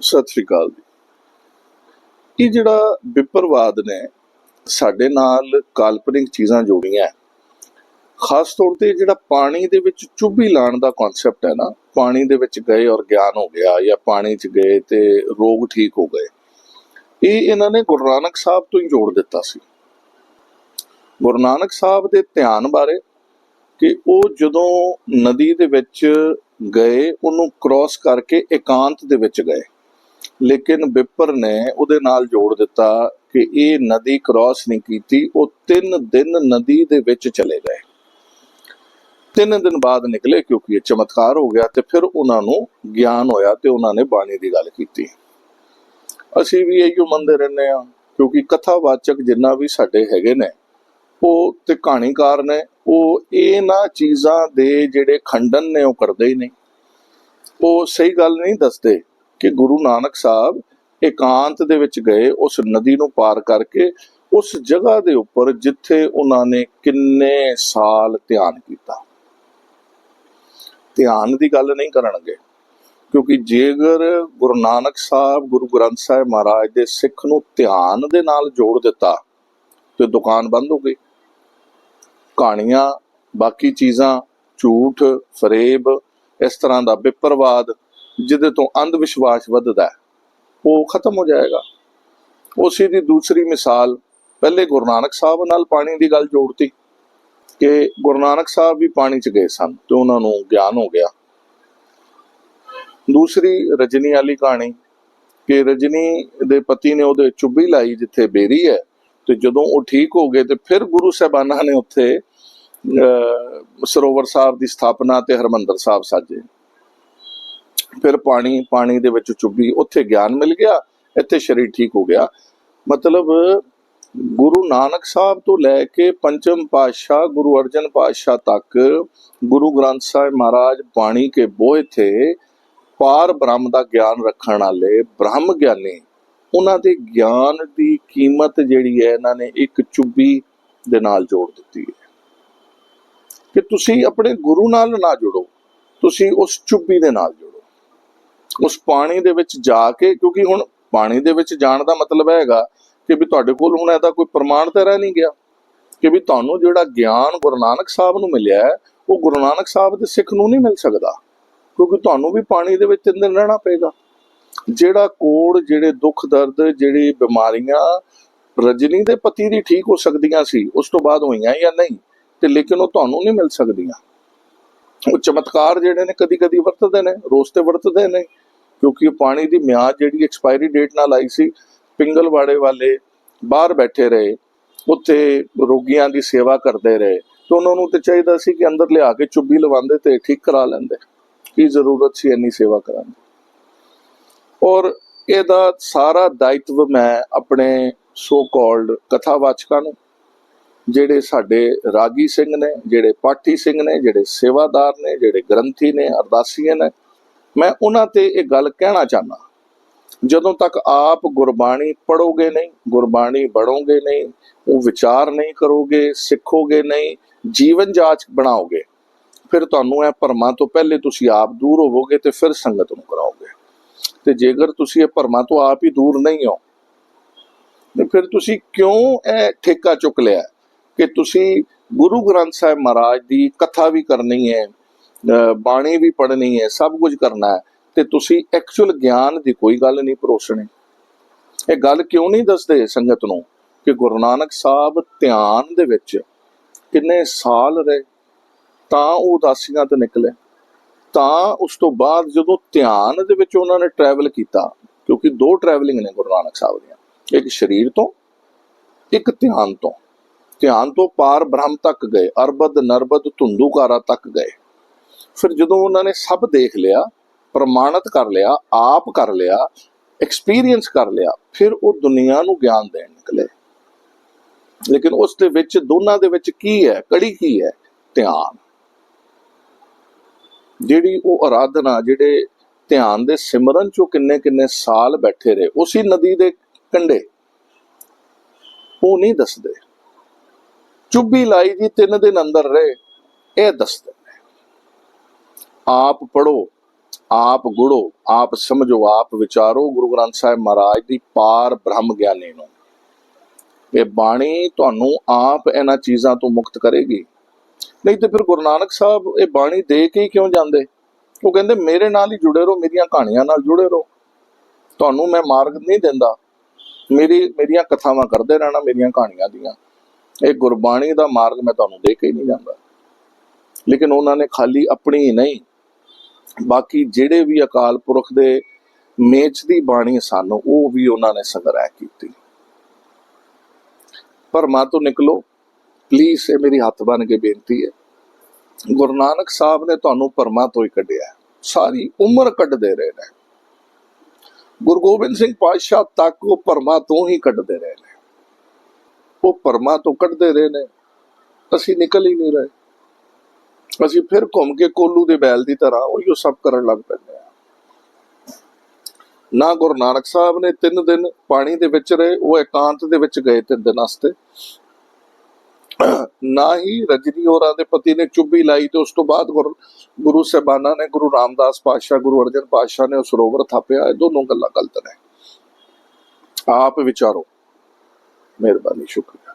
ਸਤਿ ਸ੍ਰੀ ਅਕਾਲ ਜੀ। ਇਹ ਜਿਹੜਾ ਵਿਪਰਵਾਦ ਨੇ, ਸਾਡੇ ਨਾਲ ਕਾਲਪਨਿਕ ਚੀਜ਼ਾਂ ਜੋੜੀਆਂ ਖਾਸ ਤੌਰ ਤੇ ਜਿਹੜਾ ਪਾਣੀ ਦੇ ਵਿੱਚ ਚੁੱਭੀ ਲਾਣ ਦਾ ਕਨਸੈਪਟ ਹੈ ਨਾ, ਪਾਣੀ ਦੇ ਵਿੱਚ ਗਏ ਔਰ ਗਿਆਨ ਹੋ ਗਿਆ ਜਾਂ ਪਾਣੀ 'ਚ ਗਏ ਤੇ ਰੋਗ ਠੀਕ ਹੋ ਗਏ। ਇਹ ਇਹਨਾਂ ਨੇ ਗੁਰੂ ਨਾਨਕ ਸਾਹਿਬ ਤੋਂ ਹੀ ਜੋੜ ਦਿੱਤਾ ਸੀ। ਗੁਰੂ ਨਾਨਕ ਸਾਹਿਬ ਦੇ ਧਿਆਨ ਬਾਰੇ ਕਿ ਉਹ ਜਦੋਂ ਨਦੀ ਦੇ ਵਿੱਚ ਗਏ, ਉਹਨੂੰ ਕ੍ਰਾਸ ਕਰਕੇ ਇਕਾਂਤ ਦੇ ਵਿੱਚ ਗਏ। ਲੇਕਿਨ ਬਿਪਰ ਨੇ ਉਹਦੇ ਨਾਲ ਜੋੜ ਦਿੱਤਾ ਕਿ ਇਹ ਨਦੀ ਕ੍ਰਾਸ ਨਹੀਂ ਕੀਤੀ, ਉਹ ਤਿੰਨ ਦਿਨ ਨਦੀ ਦੇ ਵਿੱਚ ਚਲੇ ਗਏ। ਤਿੰਨ ਦਿਨ ਬਾਅਦ ਨਿਕਲੇ ਕਿਉਂਕਿ ਇਹ ਚਮਤਕਾਰ ਹੋ ਗਿਆ ਤੇ ਫਿਰ ਉਹਨਾਂ ਨੂੰ ਗਿਆਨ ਹੋਇਆ ਤੇ ਉਹਨਾਂ ਨੇ ਬਾਣੀ ਦੀ ਗੱਲ ਕੀਤੀ। ਅਸੀਂ ਵੀ ਇਹੀ ਮੰਨਦੇ ਰਹਿੰਦੇ ਆ ਕਿਉਂਕਿ ਕਥਾਵਾਚਕ ਜਿੰਨਾ ਵੀ ਸਾਡੇ ਹੈਗੇ ਨੇ, ਉਹ ਤੇ ਕਹਾਣੀਕਾਰ ਨੇ, ਉਹ ਇਹਨਾਂ ਚੀਜ਼ਾਂ ਦੇ ਜਿਹੜੇ ਖੰਡਨ ਨੇ, ਉਹ ਕਰਦੇ ਹੀ ਨਹੀਂ। ਉਹ ਸਹੀ ਗੱਲ ਨਹੀਂ ਦੱਸਦੇ। ਕਿ ਗੁਰੂ ਨਾਨਕ ਸਾਹਿਬ ਇਕਾਂਤ ਦੇ ਵਿੱਚ ਗਏ, ਉਸ ਨਦੀ ਨੂੰ ਪਾਰ ਕਰਕੇ, ਉਸ ਜਗ੍ਹਾ ਦੇ ਉੱਪਰ ਜਿੱਥੇ ਉਹਨਾਂ ਨੇ ਕਿੰਨੇ ਸਾਲ ਧਿਆਨ ਕੀਤਾ। ਧਿਆਨ ਦੀ ਗੱਲ ਨਹੀਂ ਕਰਨਗੇ, ਕਿਉਂਕਿ ਜੇਕਰ ਗੁਰੂ ਨਾਨਕ ਸਾਹਿਬ, ਗੁਰੂ ਗ੍ਰੰਥ ਸਾਹਿਬ ਮਹਾਰਾਜ ਦੇ ਸਿੱਖ ਨੂੰ ਧਿਆਨ ਦੇ ਨਾਲ ਜੋੜ ਦਿੱਤਾ, ਤੇ ਦੁਕਾਨ ਬੰਦ ਹੋ ਗਈ। ਕਹਾਣੀਆਂ, ਬਾਕੀ ਚੀਜ਼ਾਂ, ਝੂਠ, ਫਰੇਬ, ਇਸ ਤਰ੍ਹਾਂ ਦਾ ਵਿਪਰਵਾਦ ਜਿਹਦੇ ਤੋਂ ਅੰਧ ਵਿਸ਼ਵਾਸ ਵੱਧਦਾ ਉਹ ਖਤਮ ਹੋ ਜਾਏਗਾ। ਉਸੇ ਦੀ ਦੂਸਰੀ ਮਿਸਾਲ ਪਹਿਲੇ ਗੁਰੂ ਨਾਨਕ ਸਾਹਿਬ ਨਾਲ ਪਾਣੀ ਦੀ ਗੱਲ ਜੋੜਤੀ ਕਿ ਗੁਰੂ ਨਾਨਕ ਸਾਹਿਬ ਵੀ ਪਾਣੀ 'ਚ ਗਏ ਸਨ ਤੇ ਉਹਨਾਂ ਨੂੰ ਗਿਆਨ ਹੋ ਗਿਆ। ਦੂਸਰੀ ਰਜਨੀ ਵਾਲੀ ਕਹਾਣੀ ਕਿ ਰਜਨੀ ਦੇ ਪਤੀ ਨੇ ਉਹਦੇ ਚੁੱਭੀ ਲਾਈ ਜਿੱਥੇ ਬੇਰੀ ਹੈ ਤੇ ਜਦੋਂ ਉਹ ਠੀਕ ਹੋ ਗਏ ਤੇ ਫਿਰ ਗੁਰੂ ਸਾਹਿਬਾਨਾਂ ਨੇ ਉੱਥੇ ਅਹ, ਸਰੋਵਰ ਸਾਹਿਬ ਦੀ ਸਥਾਪਨਾ ਤੇ ਹਰਮੰਦਰ ਸਾਹਿਬ ਸਾਜੇ। ਫਿਰ ਪਾਣੀ ਪਾਣੀ ਦੇ ਵਿੱਚ ਚੁੱਭੀ, ਉੱਥੇ ਗਿਆਨ ਮਿਲ ਗਿਆ, ਇੱਥੇ ਸਰੀਰ ਠੀਕ ਹੋ ਗਿਆ। ਮਤਲਬ ਗੁਰੂ ਨਾਨਕ ਸਾਹਿਬ ਤੋਂ ਲੈ ਕੇ ਪੰਚਮ ਪਾਤਸ਼ਾਹ, ਗੁਰੂ ਅਰਜਨ ਪਾਤਸ਼ਾਹ ਤੱਕ, ਗੁਰੂ ਗ੍ਰੰਥ ਸਾਹਿਬ ਮਹਾਰਾਜ ਬਾਣੀ ਕੇ ਬੋਏ ਥੇ, ਪਾਰ ਬ੍ਰਹਮ ਦਾ ਗਿਆਨ ਰੱਖਣ ਵਾਲੇ ਬ੍ਰਹਮ ਗਿਆਨੀ। ਉਹਨਾਂ ਦੇ ਗਿਆਨ ਦੀ ਕੀਮਤ ਜਿਹੜੀ ਹੈ, ਇਹਨਾਂ ਨੇ ਇੱਕ ਚੁੱਭੀ ਦੇ ਨਾਲ ਜੋੜ ਦਿੱਤੀ ਹੈ। ਕਿ ਤੁਸੀਂ ਆਪਣੇ ਗੁਰੂ ਨਾਲ ਨਾ ਜੁੜੋ, ਤੁਸੀਂ ਉਸ ਚੁੱਭੀ ਦੇ ਨਾਲ ਜੁੜੋ। ਉਸ ਪਾਣੀ ਦੇ ਵਿੱਚ ਜਾ ਕੇ, ਕਿਉਂਕਿ ਹੁਣ ਪਾਣੀ ਦੇ ਵਿੱਚ ਜਾਣ ਦਾ ਮਤਲਬ ਹੈਗਾ ਕਿ ਵੀ ਤੁਹਾਡੇ ਕੋਲ ਹੁਣ ਇਹਦਾ ਕੋਈ ਪ੍ਰਮਾਣ ਤਾਂ ਰਹਿ ਨਹੀਂ ਗਿਆ। ਕਿ ਵੀ ਤੁਹਾਨੂੰ ਜਿਹੜਾ ਗਿਆਨ ਗੁਰੂ ਨਾਨਕ ਸਾਹਿਬ ਨੂੰ ਮਿਲਿਆ ਹੈ, ਉਹ ਗੁਰੂ ਨਾਨਕ ਸਾਹਿਬ ਦੇ ਸਿੱਖ ਨੂੰ ਨਹੀਂ ਮਿਲ ਸਕਦਾ। ਕਿਉਂਕਿ ਤੁਹਾਨੂੰ ਵੀ ਪਾਣੀ ਦੇ ਵਿੱਚ ਤਿੰਨ ਦਿਨ ਰਹਿਣਾ ਪਏਗਾ। ਜਿਹੜਾ ਕੋੜ, ਜਿਹੜੇ ਦੁੱਖ ਦਰਦ, ਜਿਹੜੀ ਬਿਮਾਰੀਆਂ ਰਜਨੀ ਦੇ ਪਤੀ ਦੀ ਠੀਕ ਹੋ ਸਕਦੀਆਂ ਸੀ, ਉਸ ਤੋਂ ਬਾਅਦ ਹੋਈਆਂ ਜਾਂ ਨਹੀਂ, ਤੇ ਲੇਕਿਨ ਉਹ ਤੁਹਾਨੂੰ ਨਹੀਂ ਮਿਲ ਸਕਦੀਆਂ। ਉਹ ਚਮਤਕਾਰ ਜਿਹੜੇ ਨੇ ਕਦੀ ਕਦੀ ਵਰਤਦੇ ਨੇ ਰੋਜ਼ ਤੇ ਵਰਤਦੇ ਨੇ। ਕਿਉਂਕਿ ਉਹ ਪਾਣੀ ਦੀ ਮਿਆਦ ਜਿਹੜੀ ਐਕਸਪਾਇਰੀ ਡੇਟ ਨਾਲ ਆਈ ਸੀ, ਪਿੰਗਲਵਾੜੇ ਵਾਲੇ ਬਾਹਰ ਬੈਠੇ ਰਹੇ, ਉੱਥੇ ਰੋਗੀਆਂ ਦੀ ਸੇਵਾ ਕਰਦੇ ਰਹੇ, ਤੇ ਉਹਨਾਂ ਨੂੰ ਤੇ ਚਾਹੀਦਾ ਸੀ ਕਿ ਅੰਦਰ ਲਿਆ ਕੇ ਚੁੱਭੀ ਲਵਾਉਂਦੇ ਤੇ ਠੀਕ ਕਰਾ ਲੈਂਦੇ। ਕੀ ਜ਼ਰੂਰਤ ਸੀ ਇੰਨੀ ਸੇਵਾ ਕਰਨ ਦੀ? ਔਰ ਇਹਦਾ ਸਾਰਾ ਦਾਇਤਵ ਮੈਂ ਆਪਣੇ ਸੋ ਕਾਲਡ ਕਥਾਵਾਚਕਾਂ ਨੂੰ, ਜਿਹੜੇ ਸਾਡੇ ਰਾਗੀ ਸਿੰਘ ਨੇ, ਜਿਹੜੇ ਪਾਠੀ ਸਿੰਘ ਨੇ, ਜਿਹੜੇ ਸੇਵਾਦਾਰ ਨੇ, ਜਿਹੜੇ ਗ੍ਰੰਥੀ ਨੇ ਅਰਦਾਸੀਏ ਨੇ ਮੈਂ ਉਹਨਾਂ ਤੇ ਇਹ ਗੱਲ ਕਹਿਣਾ ਚਾਹਨਾ ਜਦੋਂ ਤੱਕ ਆਪ ਗੁਰਬਾਣੀ ਪੜੋਗੇ ਨਹੀਂ, ਗੁਰਬਾਣੀ ਪੜੋਗੇ ਨਹੀਂ, ਉਹ ਵਿਚਾਰ ਨਹੀਂ ਕਰੋਗੇ, ਸਿੱਖੋਗੇ ਨਹੀਂ, ਜੀਵਨ ਜਾਚ ਬਣਾਓਗੇ, ਫਿਰ ਤੁਹਾਨੂੰ ਇਹ ਭਰਮਾਂ ਤੋਂ ਪਹਿਲੇ ਤੁਸੀਂ ਆਪ ਦੂਰ ਹੋਵੋਗੇ ਤੇ ਫਿਰ ਸੰਗਤ ਨੂੰ ਕਰਾਓਗੇ। ਤੇ ਜੇਕਰ ਤੁਸੀਂ ਇਹ ਭਰਮਾਂ ਤੋਂ ਆਪ ਹੀ ਦੂਰ ਨਹੀਂ ਹੋ, ਤੇ ਫਿਰ ਤੁਸੀਂ ਕਿਉਂ ਇਹ ਠੇਕਾ ਚੁੱਕ ਲਿਆ ਕਿ ਤੁਸੀਂ ਗੁਰੂ ਗ੍ਰੰਥ ਸਾਹਿਬ ਮਹਾਰਾਜ ਦੀ ਕਥਾ ਵੀ ਕਰਨੀ ਹੈ ਬਾਣੀ ਵੀ ਪੜ੍ਹਨੀ ਹੈ, ਸਭ ਕੁਝ ਕਰਨਾ ਹੈ, ਤੇ ਤੁਸੀਂ ਐਕਚੁਅਲ ਗਿਆਨ ਦੀ ਕੋਈ ਗੱਲ ਨਹੀਂ ਪਰੋਸਣੀ। ਇਹ ਗੱਲ ਕਿਉਂ ਨਹੀਂ ਦੱਸਦੇ ਸੰਗਤ ਨੂੰ ਕਿ ਗੁਰੂ ਨਾਨਕ ਸਾਹਿਬ ਧਿਆਨ ਦੇ ਵਿੱਚ ਕਿੰਨੇ ਸਾਲ ਰਹੇ, ਤਾਂ ਉਹ ਉਦਾਸੀਆਂ ਤੋਂ ਨਿਕਲੇ, ਤਾਂ ਉਸ ਤੋਂ ਬਾਅਦ ਜਦੋਂ ਧਿਆਨ ਦੇ ਵਿੱਚ ਉਹਨਾਂ ਨੇ ਟਰੈਵਲ ਕੀਤਾ, ਕਿਉਂਕਿ ਦੋ ਟਰੈਵਲਿੰਗ ਨੇ ਗੁਰੂ ਨਾਨਕ ਸਾਹਿਬ ਦੀਆਂ, ਇੱਕ ਸਰੀਰ ਤੋਂ, ਇੱਕ ਧਿਆਨ ਤੋਂ। ਧਿਆਨ ਤੋਂ ਪਾਰ ਬ੍ਰਹਮ ਤੱਕ ਗਏ, ਅਰਬਦ ਨਰਬਦ ਧੁੰਦੂਕਾਰਾ ਤੱਕ ਗਏ। ਫਿਰ ਜਦੋਂ ਉਹਨਾਂ ਨੇ ਸਭ ਦੇਖ ਲਿਆ, ਪ੍ਰਮਾਣਿਤ ਕਰ ਲਿਆ, ਆਪ ਕਰ ਲਿਆ ਐਕਸਪੀਰੀਅੰਸ ਕਰ ਲਿਆ, ਫਿਰ ਉਹ ਦੁਨੀਆ ਨੂੰ ਗਿਆਨ ਦੇਣ ਨਿਕਲੇ। ਲੇਕਿਨ ਉਸ ਦੇ ਵਿੱਚ, ਦੋਨਾਂ ਦੇ ਵਿੱਚ ਕੀ ਹੈ? ਕੜੀ ਕੀ ਹੈ? ਧਿਆਨ। ਜਿਹੜੀ ਉਹ ਆਰਾਧਨਾ ਜਿਹੜੇ ਧਿਆਨ ਦੇ ਸਿਮਰਨ ਚੋਂ ਕਿੰਨੇ ਕਿੰਨੇ ਸਾਲ ਬੈਠੇ ਰਹੇ, ਉਸੇ ਨਦੀ ਦੇ ਕੰਢੇ। ਉਹ ਨਹੀਂ ਦੱਸਦੇ। ਚੁੱਭੀ ਲਾਈ ਜੀ, ਤਿੰਨ ਦਿਨ ਅੰਦਰ ਰਹੇ, ਇਹ ਦੱਸਦੇ। ਆਪ ਪੜੋ ਆਪ ਗੁੜੋ, ਆਪ ਸਮਝੋ, ਆਪ ਵਿਚਾਰੋ। ਗੁਰੂ ਗ੍ਰੰਥ ਸਾਹਿਬ ਮਹਾਰਾਜ ਦੀ ਪਾਰ ਬ੍ਰਹਮ ਗਿਆਨੀ ਨੂੰ। ਇਹ ਬਾਣੀ ਤੁਹਾਨੂੰ ਆਪ ਇਹਨਾਂ ਚੀਜ਼ਾਂ ਤੋਂ ਮੁਕਤ ਕਰੇਗੀ। ਨਹੀਂ ਤੇ ਫਿਰ ਗੁਰੂ ਨਾਨਕ ਸਾਹਿਬ ਇਹ ਬਾਣੀ ਦੇ ਕੇ ਹੀ ਕਿਉਂ ਜਾਂਦੇ? ਉਹ ਕਹਿੰਦੇ, ਮੇਰੇ ਨਾਲ ਹੀ ਜੁੜੇ ਰਹੋ, ਮੇਰੀਆਂ ਕਹਾਣੀਆਂ ਨਾਲ ਜੁੜੇ ਰਹੋ। ਤੁਹਾਨੂੰ ਮੈਂ ਮਾਰਗ ਨਹੀਂ ਦਿੰਦਾ। ਮੇਰੀ, ਮੇਰੀਆਂ ਕਥਾਵਾਂ ਕਰਦੇ ਰਹਿਣਾ, ਮੇਰੀਆਂ ਕਹਾਣੀਆਂ ਦੀਆਂ। ਇਹ ਗੁਰਬਾਣੀ ਦਾ ਮਾਰਗ ਮੈਂ ਤੁਹਾਨੂੰ ਦੇ ਕੇ ਹੀ ਨਹੀਂ ਜਾਂਦਾ। ਲੇਕਿਨ ਉਹਨਾਂ ਨੇ ਖਾਲੀ ਆਪਣੀ ਹੀ ਨਹੀਂ ਬਾਕੀ ਜਿਹੜੇ ਵੀ ਅਕਾਲ ਪੁਰਖ ਦੇ ਮੇਚ ਦੀ ਬਾਣੀ ਸਨ, ਉਹ ਵੀ ਉਹਨਾਂ ਨੇ ਸੰਗ੍ਰਹਿ ਕੀਤੀ। ਭਰਮਾਂ ਤੋਂ ਨਿਕਲੋ ਪਲੀਜ਼ ਇਹ ਮੇਰੀ ਹੱਥ ਬਨ ਕੇ ਬੇਨਤੀ ਹੈ। ਗੁਰੂ ਨਾਨਕ ਸਾਹਿਬ ਨੇ ਤੁਹਾਨੂੰ ਭਰਮਾਂ ਤੋਂ ਹੀ ਕੱਢਿਆ ਸਾਰੀ ਉਮਰ ਕੱਢਦੇ ਰਹੇ ਨੇ। ਗੁਰੂ ਗੋਬਿੰਦ ਸਿੰਘ ਪਾਤਸ਼ਾਹ ਤੱਕ ਉਹ ਭਰਮਾਂ ਤੋਂ ਹੀ ਕੱਢਦੇ ਰਹੇ ਨੇ। ਉਹ ਭਰਮਾਂ ਤੋਂ ਕੱਢਦੇ ਰਹੇ ਨੇ। ਅਸੀਂ ਨਿਕਲ ਹੀ ਨਹੀਂ ਰਹੇ। ਅਸੀਂ ਫਿਰ ਘੁੰਮ ਕੇ ਕੋਲੂ ਦੇ ਬੈਲ ਦੀ ਤਰ੍ਹਾਂ ਉਹੀ ਸਭ ਕਰਨ ਲੱਗ ਪੈਂਦੇ ਆ। ਨਾ ਗੁਰੂ ਨਾਨਕ ਸਾਹਿਬ ਨੇ ਤਿੰਨ ਦਿਨ ਪਾਣੀ ਦੇ ਵਿੱਚ ਰਹੇ, ਉਹ ਇਕਾਂਤ ਦੇ ਵਿੱਚ ਗਏ ਤਿੰਨ ਦਿਨ ਵਾਸਤੇ। ਨਾ ਹੀ ਰਜਨੀ ਹੋਰਾਂ ਦੇ ਪਤੀ ਨੇ ਚੁੱਭੀ ਲਾਈ ਤੇ ਉਸ ਤੋਂ ਬਾਅਦ ਗੁਰੂ ਗੁਰੂ ਸਾਹਿਬਾਨਾਂ ਨੇ ਗੁਰੂ ਰਾਮਦਾਸ ਪਾਤਸ਼ਾਹ, ਗੁਰੂ ਅਰਜਨ ਪਾਤਸ਼ਾਹ ਨੇ ਉਹ ਸਰੋਵਰ ਥਾਪਿਆ। ਇਹ ਦੋਨੋਂ ਗੱਲਾਂ ਗਲਤ ਨੇ। ਆਪ ਵਿਚਾਰੋ। ਮਿਹਰਬਾਨੀ, ਸ਼ੁਕਰੀਆ।